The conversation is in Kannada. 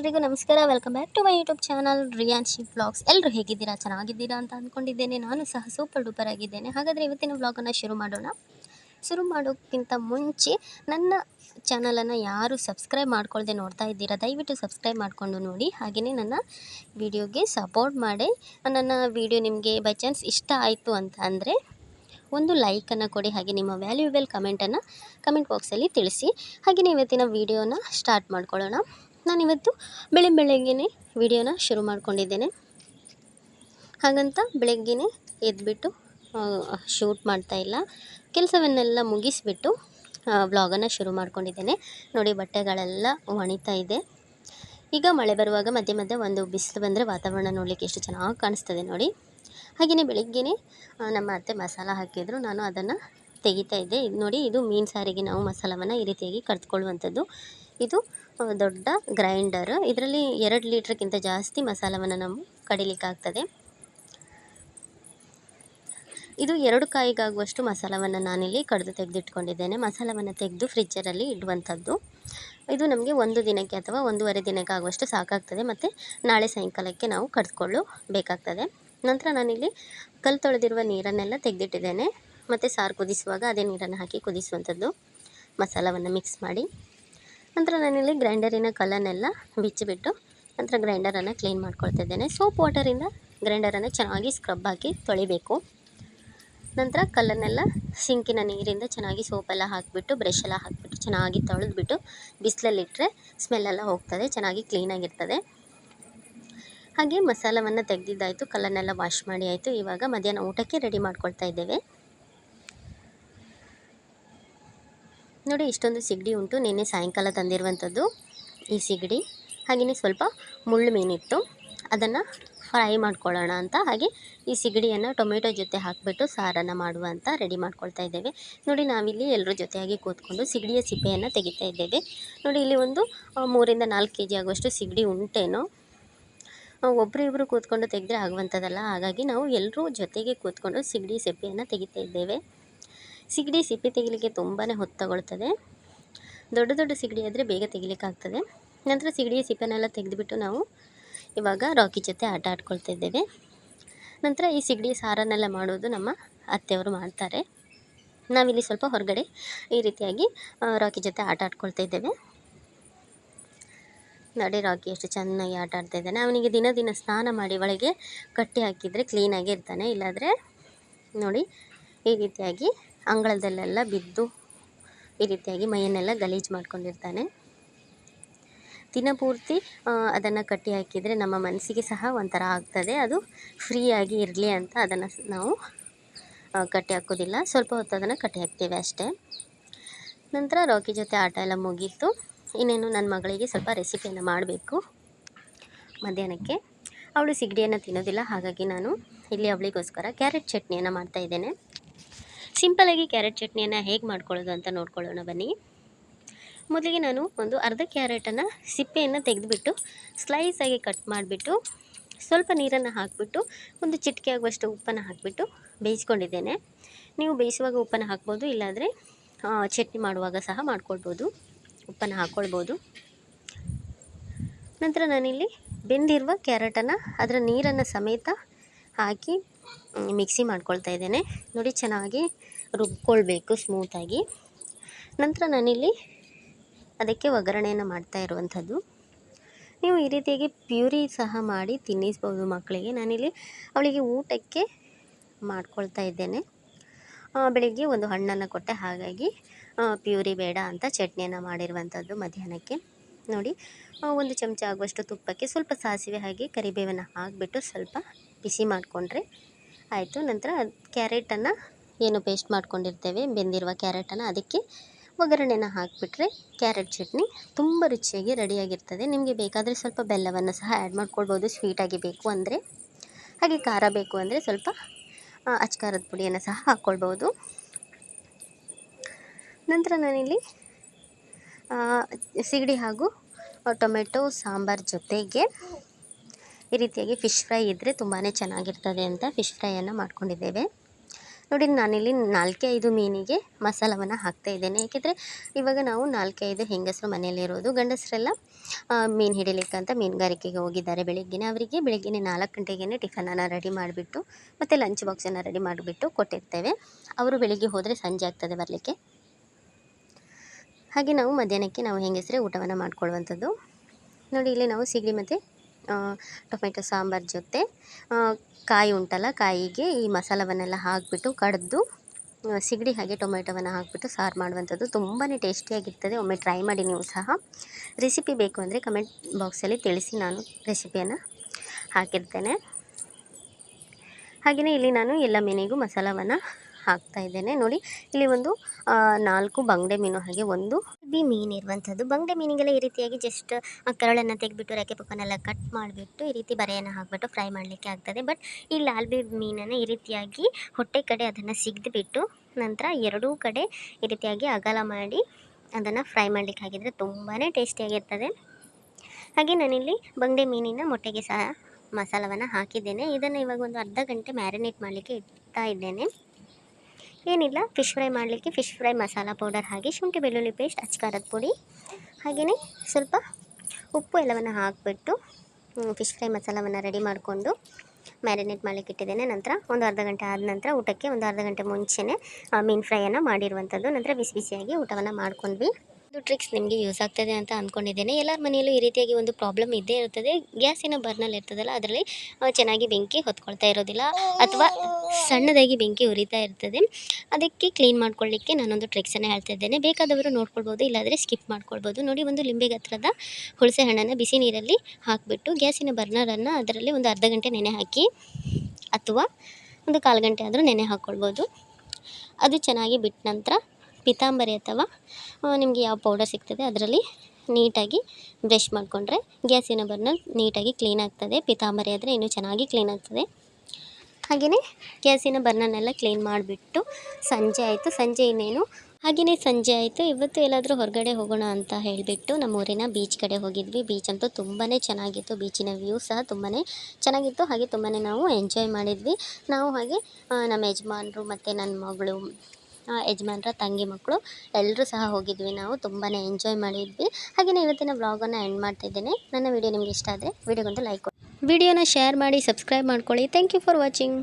ಎಲ್ರಿಗೂ ನಮಸ್ಕಾರ. Welcome back to my YouTube channel Riyanshi blogs ಎಲ್ಲರೂ ಹೇಗಿದ್ದೀರಾ? ಚೆನ್ನಾಗಿದ್ದೀರಾ ಅಂತ ಅಂದ್ಕೊಂಡಿದ್ದೇನೆ ನಾನು ಸಹ ಸೂಪರ್ ಡೂಪರ್ ಆಗಿದ್ದೇನೆ. ಹಾಗಾದರೆ ಇವತ್ತಿನ ವ್ಲಾಗನ್ನು ಶುರು ಮಾಡೋಣ. ಶುರು ಮಾಡೋಕ್ಕಿಂತ ಮುಂಚೆ ನನ್ನ ಚಾನಲನ್ನು ಯಾರು ಸಬ್ಸ್ಕ್ರೈಬ್ ಮಾಡ್ಕೊಳ್ಳದೆ ನೋಡ್ತಾ ಇದ್ದೀರಾ, ದಯವಿಟ್ಟು ಸಬ್ಸ್ಕ್ರೈಬ್ ಮಾಡಿಕೊಂಡು ನೋಡಿ. ಹಾಗೆಯೇ ನನ್ನ ವಿಡಿಯೋಗೆ ಸಪೋರ್ಟ್ ಮಾಡಿ. ನನ್ನ ವಿಡಿಯೋ ನಿಮಗೆ ಬೈ ಚಾನ್ಸ್ ಇಷ್ಟ ಆಯಿತು ಅಂತ ಅಂದರೆ ಒಂದು ಲೈಕನ್ನು ಕೊಡಿ, ಹಾಗೆ ನಿಮ್ಮ ವ್ಯಾಲ್ಯೂಬಲ್ ಕಮೆಂಟನ್ನು ಕಮೆಂಟ್ ಬಾಕ್ಸಲ್ಲಿ ತಿಳಿಸಿ. ಹಾಗೆಯೇ ಇವತ್ತಿನ ವೀಡಿಯೋನ ಸ್ಟಾರ್ಟ್ ಮಾಡ್ಕೊಳ್ಳೋಣ. ನಾನಿವತ್ತು ಬೆಳೆ ಬೆಳಗ್ಗೆನೇ ವಿಡಿಯೋನ ಶುರು ಮಾಡ್ಕೊಂಡಿದ್ದೇನೆ. ಹಾಗಂತ ಬೆಳಗ್ಗೆನೇ ಎದ್ಬಿಟ್ಟು ಶೂಟ್ ಮಾಡ್ತಾ ಇಲ್ಲ. ಕೆಲಸವನ್ನೆಲ್ಲ ಮುಗಿಸಿಬಿಟ್ಟು ವ್ಲಾಗನ್ನು ಶುರು ಮಾಡ್ಕೊಂಡಿದ್ದೇನೆ. ನೋಡಿ, ಬಟ್ಟೆಗಳೆಲ್ಲ ಒಣಿತಾ ಇದೆ. ಈಗ ಮಳೆ ಬರುವಾಗ ಮಧ್ಯೆ ಮಧ್ಯೆ ಒಂದು ಬಿಸಿಲು ಬಂದರೆ ವಾತಾವರಣ ನೋಡಲಿಕ್ಕೆ ಎಷ್ಟು ಚೆನ್ನಾಗಿ ಕಾಣಿಸ್ತದೆ ನೋಡಿ. ಹಾಗೆಯೇ ಬೆಳಿಗ್ಗೆನೇ ನಮ್ಮ ಅತ್ತೆ ಮಸಾಲ ಹಾಕಿದ್ರು. ನಾನು ಅದನ್ನು ತೆಗಿತಾ ಇದ್ದೆ. ಇದು ನೋಡಿ, ಇದು ಮೀನು ಸಾರಿಗೆ ನಾವು ಮಸಾಲವನ್ನು ಈ ರೀತಿಯಾಗಿ ಕರೆದುಕೊಳ್ಳುವಂಥದ್ದು ಇದು ದೊಡ್ಡ ಗ್ರೈಂಡರ್. ಇದರಲ್ಲಿ ಎರಡು ಲೀಟ್ರ್ಗಿಂತ ಜಾಸ್ತಿ ಮಸಾಲವನ್ನು ನಾವು ಕಡಿಲಿಕ್ಕಾಗ್ತದೆ ಇದು ಎರಡು ಕಾಯಿಗಾಗುವಷ್ಟು ಮಸಾಲವನ್ನು ನಾನಿಲ್ಲಿ ಕಡಿದು ತೆಗೆದಿಟ್ಕೊಂಡಿದ್ದೇನೆ. ಮಸಾಲವನ್ನು ತೆಗೆದು ಫ್ರಿಜ್ಜರಲ್ಲಿ ಇಡುವಂಥದ್ದು. ಇದು ನಮಗೆ ಒಂದು ದಿನಕ್ಕೆ ಅಥವಾ ಒಂದೂವರೆ ದಿನಕ್ಕೆ ಆಗುವಷ್ಟು ಸಾಕಾಗ್ತದೆ. ಮತ್ತು ನಾಳೆ ಸಾಯಂಕಾಲಕ್ಕೆ ನಾವು ಕಡಿದುಕೊಳ್ಳು ಬೇಕಾಗ್ತದೆ ನಂತರ ನಾನಿಲ್ಲಿ ಕಲ್ಲು ತೊಳೆದಿರುವ ನೀರನ್ನೆಲ್ಲ ತೆಗೆದಿಟ್ಟಿದ್ದೇನೆ. ಮತ್ತು ಸಾರು ಕುದಿಸುವಾಗ ಅದೇ ನೀರನ್ನು ಹಾಕಿ ಕುದಿಸುವಂಥದ್ದು ಮಸಾಲವನ್ನು ಮಿಕ್ಸ್ ಮಾಡಿ. ನಂತರ ನಾನಿಲ್ಲಿ ಗ್ರೈಂಡರಿನ ಕಲ್ಲನ್ನೆಲ್ಲ ಬಿಚ್ಚಿಬಿಟ್ಟು ನಂತರ ಗ್ರೈಂಡರನ್ನು ಕ್ಲೀನ್ ಮಾಡ್ಕೊಳ್ತಾ ಇದ್ದೇನೆ. ಸೋಪ್ ವಾಟರಿಂದ ಗ್ರೈಂಡರನ್ನು ಚೆನ್ನಾಗಿ ಸ್ಕ್ರಬ್ ಹಾಕಿ ತೊಳಿಬೇಕು. ನಂತರ ಕಲ್ಲನ್ನೆಲ್ಲ ಸಿಂಕಿನ ನೀರಿಂದ ಚೆನ್ನಾಗಿ ಸೋಪೆಲ್ಲ ಹಾಕಿಬಿಟ್ಟು ಬ್ರಷ್ ಎಲ್ಲ ಹಾಕಿಬಿಟ್ಟು, ಚೆನ್ನಾಗಿ ತೊಳೆದ್ಬಿಟ್ಟು ಬಿಸಿಲಲ್ಲಿಟ್ಟರೆ ಸ್ಮೆಲ್ಲೆಲ್ಲ ಹೋಗ್ತದೆ, ಚೆನ್ನಾಗಿ ಕ್ಲೀನಾಗಿರ್ತದೆ ಹಾಗೆ ಮಸಾಲವನ್ನು ತೆಗೆದಿದ್ದಾಯಿತು, ಕಲ್ಲನ್ನೆಲ್ಲ ವಾಶ್ ಮಾಡಿ ಆಯಿತು. ಇವಾಗ ಮಧ್ಯಾಹ್ನ ಊಟಕ್ಕೆ ರೆಡಿ ಮಾಡ್ಕೊಳ್ತಾ ಇದ್ದೇವೆ. ನೋಡಿ, ಇಷ್ಟೊಂದು ಸಿಗಡಿ ಉಂಟು. ನಿನ್ನೆ ಸಾಯಂಕಾಲ ತಂದಿರುವಂಥದ್ದು ಈ ಸಿಗಡಿ. ಹಾಗೆಯೇ ಸ್ವಲ್ಪ ಮುಳ್ಳು ಮೀನಿತ್ತು. ಅದನ್ನು ಫ್ರೈ ಮಾಡ್ಕೊಳ್ಳೋಣ ಅಂತ. ಹಾಗೆ ಈ ಸಿಗಡಿಯನ್ನು ಟೊಮೆಟೊ ಜೊತೆ ಹಾಕಿಬಿಟ್ಟು ಸಾರನ್ನು ಮಾಡುವ ಅಂತ ರೆಡಿ ಮಾಡ್ಕೊಳ್ತಾ ಇದ್ದೇವೆ. ನೋಡಿ, ನಾವಿಲ್ಲಿ ಎಲ್ಲರ ಜೊತೆಯಾಗಿ ಕೂತ್ಕೊಂಡು ಸಿಗಡಿಯ ಸಿಪ್ಪೆಯನ್ನು ತೆಗಿತಾ ಇದ್ದೇವೆ. ನೋಡಿ, ಇಲ್ಲಿ ಒಂದು ಮೂರಿಂದ ನಾಲ್ಕು ಕೆ ಜಿ ಆಗುವಷ್ಟು ಸಿಗಡಿ ಉಂಟೇನೋ. ಒಬ್ಬರು ಕೂತ್ಕೊಂಡು ತೆಗೆದ್ರೆ ಆಗುವಂಥದ್ದಲ್ಲ. ಹಾಗಾಗಿ ನಾವು ಎಲ್ಲರೂ ಜೊತೆಗೆ ಕೂತ್ಕೊಂಡು ಸಿಗಡಿ ಸಿಪ್ಪೆಯನ್ನು ತೆಗಿತಾ ಇದ್ದೇವೆ. ಸಿಗಡಿ ಸಿಪ್ಪೆ ತೆಗಿಲಿಕ್ಕೆ ತುಂಬಾ ಹೊತ್ತು ತಗೊಳ್ತದೆ ದೊಡ್ಡ ದೊಡ್ಡ ಸಿಗಡಿ ಆದರೆ ಬೇಗ ತೆಗಿಲಿಕ್ಕಾಗ್ತದೆ. ನಂತರ ಸಿಗಡಿಯ ಸಿಪ್ಪೆನೆಲ್ಲ ತೆಗೆದುಬಿಟ್ಟು ನಾವು ಇವಾಗ ರಾಕಿ ಜೊತೆ ಆಟ ಆಡ್ಕೊಳ್ತಾ ಇದ್ದೇವೆ. ನಂತರ ಈ ಸಿಗಡಿ ಸಾರನ್ನೆಲ್ಲ ಮಾಡೋದು ನಮ್ಮ ಅತ್ತೆಯವರು ಮಾಡ್ತಾರೆ. ನಾವಿಲ್ಲಿ ಸ್ವಲ್ಪ ಹೊರಗಡೆ ಈ ರೀತಿಯಾಗಿ ರಾಕಿ ಜೊತೆ ಆಟ ಆಡ್ಕೊಳ್ತಾ ಇದ್ದೇವೆ. ನೋಡಿ ರಾಕಿ ಎಷ್ಟು ಚೆನ್ನಾಗಿ ಆಟ ಆಡ್ತಾ ಇದ್ದಾನೆ. ಅವನಿಗೆ ದಿನ ದಿನ ಸ್ನಾನ ಮಾಡಿ ಒಳಗೆ ಕಟ್ಟಿ ಹಾಕಿದರೆ ಕ್ಲೀನಾಗಿ ಇರ್ತಾನೆ. ಇಲ್ಲಾಂದರೆ ನೋಡಿ ಈ ರೀತಿಯಾಗಿ ಅಂಗಳದಲ್ಲೆಲ್ಲ ಬಿದ್ದು ಈ ರೀತಿಯಾಗಿ ಮೈಯನ್ನೆಲ್ಲ ಗಲೀಜು ಮಾಡ್ಕೊಂಡಿರ್ತಾನೆ. ದಿನಪೂರ್ತಿ ಅದನ್ನು ಕಟ್ಟಿ ಹಾಕಿದರೆ ನಮ್ಮ ಮನಸ್ಸಿಗೆ ಸಹ ಒಂಥರ ಆಗ್ತದೆ. ಅದು ಫ್ರೀಯಾಗಿ ಇರಲಿ ಅಂತ ಅದನ್ನು ನಾವು ಕಟ್ಟಿ ಹಾಕೋದಿಲ್ಲ. ಸ್ವಲ್ಪ ಹೊತ್ತು ಅದನ್ನು ಕಟ್ಟಿ ಹಾಕ್ತೇವೆ ಅಷ್ಟೇ. ನಂತರ ರಾಕಿ ಜೊತೆ ಆಟ ಎಲ್ಲ ಮುಗೀತು. ಇನ್ನೇನು ನನ್ನ ಮಗಳಿಗೆ ಸ್ವಲ್ಪ ರೆಸಿಪಿಯನ್ನು ಮಾಡಬೇಕು ಮಧ್ಯಾಹ್ನಕ್ಕೆ. ಅವಳು ಸಿಗಡಿಯನ್ನು ತಿನ್ನೋದಿಲ್ಲ, ಹಾಗಾಗಿ ನಾನು ಇಲ್ಲಿ ಅವಳಿಗೋಸ್ಕರ ಕ್ಯಾರೆಟ್ ಚಟ್ನಿಯನ್ನು ಮಾಡ್ತಾ ಇದ್ದೇನೆ. ಸಿಂಪಲಾಗಿ ಕ್ಯಾರೆಟ್ ಚಟ್ನಿಯನ್ನು ಹೇಗೆ ಮಾಡ್ಕೊಳ್ಳೋದು ಅಂತ ನೋಡ್ಕೊಳ್ಳೋಣ ಬನ್ನಿ. ಮೊದಲಿಗೆ ನಾನು ಒಂದು ಅರ್ಧ ಕ್ಯಾರೆಟನ್ನು ಸಿಪ್ಪೆಯನ್ನು ತೆಗೆದುಬಿಟ್ಟು ಸ್ಲೈಸಾಗಿ ಕಟ್ ಮಾಡಿಬಿಟ್ಟು ಸ್ವಲ್ಪ ನೀರನ್ನು ಹಾಕಿಬಿಟ್ಟು ಒಂದು ಚಿಟಿಕೆ ಆಗುವಷ್ಟು ಉಪ್ಪನ್ನು ಹಾಕಿಬಿಟ್ಟು ಬೇಯಿಸ್ಕೊಂಡಿದ್ದೇನೆ. ನೀವು ಬೇಯಿಸುವಾಗ ಉಪ್ಪನ್ನು ಹಾಕ್ಬೋದು, ಇಲ್ಲಾಂದರೆ ಚಟ್ನಿ ಮಾಡುವಾಗ ಸಹ ಮಾಡ್ಕೊಳ್ಬೋದು, ಉಪ್ಪನ್ನು ಹಾಕ್ಕೊಳ್ಬೋದು. ನಂತರ ನಾನಿಲ್ಲಿ ಬೆಂದಿರುವ ಕ್ಯಾರೆಟನ್ನು, ಅದರ ನೀರನ್ನು ಸಮೇತ ಹಾಕಿ ಮಿಕ್ಸಿ ಮಾಡ್ಕೊಳ್ತಾ ಇದ್ದೇನೆ. ನೋಡಿ, ಚೆನ್ನಾಗಿ ರುಬ್ಕೊಳ್ಬೇಕು ಸ್ಮೂತಾಗಿ ನಂತರ ನಾನಿಲ್ಲಿ ಅದಕ್ಕೆ ಒಗ್ಗರಣೆಯನ್ನು ಮಾಡ್ತಾ ಇರುವಂಥದ್ದು. ನೀವು ಈ ರೀತಿಯಾಗಿ ಪ್ಯೂರಿ ಸಹ ಮಾಡಿ ತಿನ್ನಿಸ್ಬೋದು ಮಕ್ಕಳಿಗೆ. ನಾನಿಲ್ಲಿ ಅವಳಿಗೆ ಊಟಕ್ಕೆ ಮಾಡ್ಕೊಳ್ತಾ ಇದ್ದೇನೆ. ಬೆಳಿಗ್ಗೆ ಒಂದು ಹಣ್ಣನ್ನು ಕೊಟ್ಟೆ ಹಾಗಾಗಿ ಪ್ಯೂರಿ ಬೇಡ ಅಂತ ಚಟ್ನಿಯನ್ನು ಮಾಡಿರುವಂಥದ್ದು ಮಧ್ಯಾಹ್ನಕ್ಕೆ. ನೋಡಿ ಒಂದು ಚಮಚ ಆಗುವಷ್ಟು ತುಪ್ಪಕ್ಕೆ ಸ್ವಲ್ಪ ಸಾಸಿವೆ ಹಾಗೆ ಕರಿಬೇವನ್ನು ಹಾಕಿಬಿಟ್ಟು ಸ್ವಲ್ಪ ಬಿಸಿ ಮಾಡಿಕೊಂಡ್ರೆ ಆಯಿತು, ನಂತರ ಕ್ಯಾರೆಟನ್ನು ಏನು ಪೇಸ್ಟ್ ಮಾಡ್ಕೊಂಡಿರ್ತೇವೆ, ಬೆಂದಿರುವ ಕ್ಯಾರೆಟನ್ನು ಅದಕ್ಕೆ ಒಗ್ಗರಣೆನ ಹಾಕಿಬಿಟ್ರೆ ಕ್ಯಾರೆಟ್ ಚಟ್ನಿ ತುಂಬ ರುಚಿಯಾಗಿ ರೆಡಿಯಾಗಿರ್ತದೆ ನಿಮಗೆ ಬೇಕಾದರೆ ಸ್ವಲ್ಪ ಬೆಲ್ಲವನ್ನು ಸಹ ಆ್ಯಡ್ ಮಾಡ್ಕೊಳ್ಬೋದು ಸ್ವೀಟಾಗಿ ಬೇಕು ಅಂದರೆ. ಹಾಗೆ ಖಾರ ಬೇಕು ಅಂದರೆ ಸ್ವಲ್ಪ ಅಚ್ಕಾರದ ಪುಡಿಯನ್ನು ಸಹ ಹಾಕ್ಕೊಳ್ಬೋದು. ನಂತರ ನಾನಿಲ್ಲಿ ಸಿಗಡಿ ಹಾಗೂ ಟೊಮೆಟೊ, ಸಾಂಬಾರ್ ಜೊತೆಗೆ ಈ ರೀತಿಯಾಗಿ ಫಿಶ್ ಫ್ರೈ ಇದ್ದರೆ ತುಂಬಾ ಚೆನ್ನಾಗಿರ್ತದೆ ಅಂತ ಫಿಶ್ ಫ್ರೈಯನ್ನು ಮಾಡ್ಕೊಂಡಿದ್ದೇವೆ. ನೋಡಿ, ನಾನಿಲ್ಲಿ ನಾಲ್ಕೈದು ಮೀನಿಗೆ ಮಸಾಲವನ್ನು ಹಾಕ್ತಾ ಇದ್ದೇನೆ. ಏಕೆಂದರೆ ಇವಾಗ ನಾವು ನಾಲ್ಕೈದು ಹೆಂಗಸರು ಮನೆಯಲ್ಲಿರೋದು ಗಂಡಸರೆಲ್ಲ ಮೀನು ಹಿಡಿಲಿಕ್ಕೆ ಅಂತ ಮೀನುಗಾರಿಕೆಗೆ ಹೋಗಿದ್ದಾರೆ ಬೆಳಿಗ್ಗೆನೇ. ಅವರಿಗೆ ಬೆಳಿಗ್ಗೆನೆ ನಾಲ್ಕು ಗಂಟೆಗೇ ಟಿಫನನ್ನು ರೆಡಿ ಮಾಡಿಬಿಟ್ಟು, ಮತ್ತು ಲಂಚ್ ಬಾಕ್ಸನ್ನು ರೆಡಿ ಮಾಡಿಬಿಟ್ಟು ಕೊಟ್ಟಿರ್ತೇವೆ. ಅವರು ಬೆಳಿಗ್ಗೆ ಹೋದರೆ ಸಂಜೆ ಆಗ್ತದೆ ಬರಲಿಕ್ಕೆ. ಹಾಗೆ ನಾವು ಮಧ್ಯಾಹ್ನಕ್ಕೆ ನಾವು ಹೆಂಗಸರೇ ಊಟವನ್ನು ಮಾಡ್ಕೊಳ್ಳುವಂಥದ್ದು. ನೋಡಿ, ಇಲ್ಲಿ ನಾವು ಸಿಗಡಿ ಮತ್ತು ಟೊಮೆಟೊ ಸಾಂಬಾರು ಜೊತೆ ಕಾಯಿ ಉಂಟಲ್ಲ, ಕಾಯಿಗೆ ಈ ಮಸಾಲವನ್ನೆಲ್ಲ ಹಾಕಿಬಿಟ್ಟು ಕಡೆದು ಸಿಗಡಿ ಹಾಗೆ ಟೊಮೆಟೊವನ್ನು ಹಾಕಿಬಿಟ್ಟು ಸಾರು ಮಾಡುವಂಥದ್ದು ತುಂಬಾ ಟೇಸ್ಟಿಯಾಗಿರ್ತದೆ. ಒಮ್ಮೆ ಟ್ರೈ ಮಾಡಿ ನೀವು ಸಹ. ರೆಸಿಪಿ ಬೇಕು ಅಂದರೆ ಕಮೆಂಟ್ ಬಾಕ್ಸಲ್ಲಿ ತಿಳಿಸಿ ನಾನು ರೆಸಿಪಿಯನ್ನು ಹಾಕಿರ್ತೇನೆ. ಹಾಗೆಯೇ ಇಲ್ಲಿ ನಾನು ಎಲ್ಲ ಮೀನಿಗೂ ಮಸಾಲವನ್ನು ಹಾಕ್ತಾ ಇದ್ದೇನೆ. ನೋಡಿ, ಇಲ್ಲಿ ಒಂದು ನಾಲ್ಕು ಬಂಗಡೆ ಮೀನು, ಹಾಗೆ ಒಂದು ಬಿ ಮೀನು ಇರುವಂಥದ್ದು. ಬಂಗಡೆ ಮೀನಿಗೆಲ್ಲ ಈ ರೀತಿಯಾಗಿ ಜಸ್ಟ್ ಕರಳನ್ನು ತೆಗೆದ್ಬಿಟ್ಟು, ರೆಕ್ಕೆ ಪಕ್ಕನೆಲ್ಲ ಕಟ್ ಮಾಡಿಬಿಟ್ಟು, ಈ ರೀತಿ ಬರೆಯನ್ನು ಹಾಕ್ಬಿಟ್ಟು ಫ್ರೈ ಮಾಡಲಿಕ್ಕೆ ಆಗ್ತದೆ. ಬಟ್ ಈ ಲಾಲ್ ಬಿ ಮೀನನ್ನು ಈ ರೀತಿಯಾಗಿ ಹೊಟ್ಟೆ ಕಡೆ ಅದನ್ನು ಸಿಗ್ದುಬಿಟ್ಟು, ನಂತರ ಎರಡೂ ಕಡೆ ಈ ರೀತಿಯಾಗಿ ಅಗಲ ಮಾಡಿ ಅದನ್ನು ಫ್ರೈ ಮಾಡಲಿಕ್ಕೆ ಹಾಕಿದರೆ ತುಂಬಾ ಟೇಸ್ಟಿಯಾಗಿರ್ತದೆ ಹಾಗೆ ನಾನಿಲ್ಲಿ ಬಂಗಡೆ ಮೀನಿನ ಮೊಟ್ಟೆಗೆ ಸಹ ಮಸಾಲವನ್ನು ಹಾಕಿದ್ದೇನೆ. ಇದನ್ನು ಇವಾಗ ಒಂದು ಅರ್ಧ ಗಂಟೆ ಮ್ಯಾರಿನೇಟ್ ಮಾಡಲಿಕ್ಕೆ ಇಡ್ತಾ ಇದ್ದೇನೆ. ಏನಿಲ್ಲ ಫಿಶ್ ಫ್ರೈ ಮಾಡಲಿಕ್ಕೆ ಫಿಶ್ ಫ್ರೈ ಮಸಾಲ ಪೌಡರ್ ಹಾಗೆ ಶುಂಠಿ ಬೆಳ್ಳುಳ್ಳಿ ಪೇಸ್ಟ್ ಅಚ್ಕಾರದ ಪುಡಿ ಹಾಗೆಯೇ ಸ್ವಲ್ಪ ಉಪ್ಪು ಎಲ್ಲವನ್ನು ಹಾಕಿಬಿಟ್ಟು ಫಿಶ್ ಫ್ರೈ ಮಸಾಲವನ್ನು ರೆಡಿ ಮಾಡಿಕೊಂಡು ಮ್ಯಾರಿನೇಟ್ ಮಾಡಲಿಕ್ಕೆ ಇಟ್ಟಿದ್ದೇನೆ. ನಂತರ ಒಂದು ಅರ್ಧ ಗಂಟೆ ಆದ ನಂತರ ಊಟಕ್ಕೆ ಒಂದು ಅರ್ಧ ಗಂಟೆ ಮುಂಚೆನೇ ಮೀನು ಫ್ರೈಯನ್ನು ಮಾಡಿರುವಂಥದ್ದು. ನಂತರ ಬಿಸಿ ಬಿಸಿಯಾಗಿ ಊಟವನ್ನು ಮಾಡ್ಕೊಂಡ್ವಿ. ಇದು ಟ್ರಿಕ್ಸ್ ನಿಮಗೆ ಯೂಸ್ ಆಗ್ತದೆ ಅಂತ ಅಂದ್ಕೊಂಡಿದ್ದೇನೆ ಎಲ್ಲರ ಮನೆಯಲ್ಲೂ ಈ ರೀತಿಯಾಗಿ ಒಂದು ಪ್ರಾಬ್ಲಮ್ ಇದ್ದೇ ಇರ್ತದೆ ಗ್ಯಾಸಿನ ಬರ್ನಲ್ಲಿ ಇರ್ತದಲ್ಲ, ಅದರಲ್ಲಿ ಚೆನ್ನಾಗಿ ಬೆಂಕಿ ಹೊತ್ಕೊಳ್ತಾ ಇರೋದಿಲ್ಲ ಅಥವಾ ಸಣ್ಣದಾಗಿ ಬೆಂಕಿ ಉರಿತಾ ಇರ್ತದೆ. ಅದಕ್ಕೆ ಕ್ಲೀನ್ ಮಾಡ್ಕೊಳ್ಳಿಕ್ಕೆ ನಾನೊಂದು ಟ್ರಿಕ್ಸನ್ನು ಹೇಳ್ತಾ ಇದ್ದೇನೆ. ಬೇಕಾದವರು ನೋಡ್ಕೊಳ್ಬೋದು, ಇಲ್ಲಾದರೆ ಸ್ಕಿಪ್ ಮಾಡ್ಕೊಳ್ಬೋದು. ನೋಡಿ, ಒಂದು ಲಿಂಬೆ ಗಾತ್ರದ ಹುಳಸೆ ಹಣ್ಣನ್ನು ಬಿಸಿ ನೀರಲ್ಲಿ ಹಾಕಿಬಿಟ್ಟು ಗ್ಯಾಸಿನ ಬರ್ನರನ್ನು ಅದರಲ್ಲಿ ಒಂದು ಅರ್ಧ ಗಂಟೆ ನೆನೆ ಹಾಕಿ ಅಥವಾ ಒಂದು ಕಾಲು ಗಂಟೆ ಆದರೂ ನೆನೆ ಹಾಕ್ಕೊಳ್ಬೋದು ಅದು ಚೆನ್ನಾಗಿ ಬಿಟ್ಟ ನಂತರ ಪಿತಾಂಬರಿ ಅಥವಾ ನಿಮಗೆ ಯಾವ ಪೌಡರ್ ಸಿಗ್ತದೆ ಅದರಲ್ಲಿ ನೀಟಾಗಿ ಬ್ರಷ್ ಮಾಡಿಕೊಂಡ್ರೆ ಗ್ಯಾಸಿನ ಬರ್ನರ್ ನೀಟಾಗಿ ಕ್ಲೀನ್ ಆಗ್ತದೆ. ಪಿತಾಂಬರಿ ಆದರೆ ಇನ್ನೂ ಚೆನ್ನಾಗಿ ಕ್ಲೀನ್ ಆಗ್ತದೆ. ಹಾಗೆಯೇ ಗ್ಯಾಸಿನ ಬರ್ನನ್ನೆಲ್ಲ ಕ್ಲೀನ್ ಮಾಡಿಬಿಟ್ಟು ಸಂಜೆ ಆಯಿತು. ಸಂಜೆ ಇನ್ನೇನು? ಹಾಗೆಯೇ ಸಂಜೆ ಆಯಿತು. ಇವತ್ತು ಎಲ್ಲಾದರೂ ಹೊರಗಡೆ ಹೋಗೋಣ ಅಂತ ಹೇಳಿಬಿಟ್ಟು ನಮ್ಮೂರಿನ ಬೀಚ್ ಕಡೆ ಹೋಗಿದ್ವಿ. ಬೀಚ್ ಅಂತೂ ತುಂಬಾ ಚೆನ್ನಾಗಿತ್ತು. ಬೀಚಿನ ವ್ಯೂ ಸಹ ತುಂಬಾ ಚೆನ್ನಾಗಿತ್ತು. ಹಾಗೆ ತುಂಬಾ ನಾವು ಎಂಜಾಯ್ ಮಾಡಿದ್ವಿ. ನಾವು ಹಾಗೆ ನಮ್ಮ ಯಜಮಾನರು ಮತ್ತು ನನ್ನ ಮಗಳು ಯಜಮಾನ್ರ, ತಂಗಿ ಮಕ್ಕಳು ಎಲ್ಲರೂ ಸಹ ಹೋಗಿದ್ವಿ ನಾವು. ತುಂಬಾ ಎಂಜಾಯ್ ಮಾಡಿದ್ವಿ. ಹಾಗೆಯೇ ಇವತ್ತಿನ ವ್ಲಾಗನ್ನು ಎಂಡ್ ಮಾಡ್ತಿದ್ದೇನೆ ನನ್ನ ವಿಡಿಯೋ ನಿಮಗೆ ಇಷ್ಟ ಆದರೆ ವಿಡಿಯೋಗೊಂದು ಲೈಕ್ ಕೊಡಿ. ವಿಡಿಯೋನ ಶೇರ್ ಮಾಡಿ ಸಬ್ಸ್ಕ್ರೈಬ್ ಮಾಡ್ಕೊಳ್ಳಿ. Thank you for watching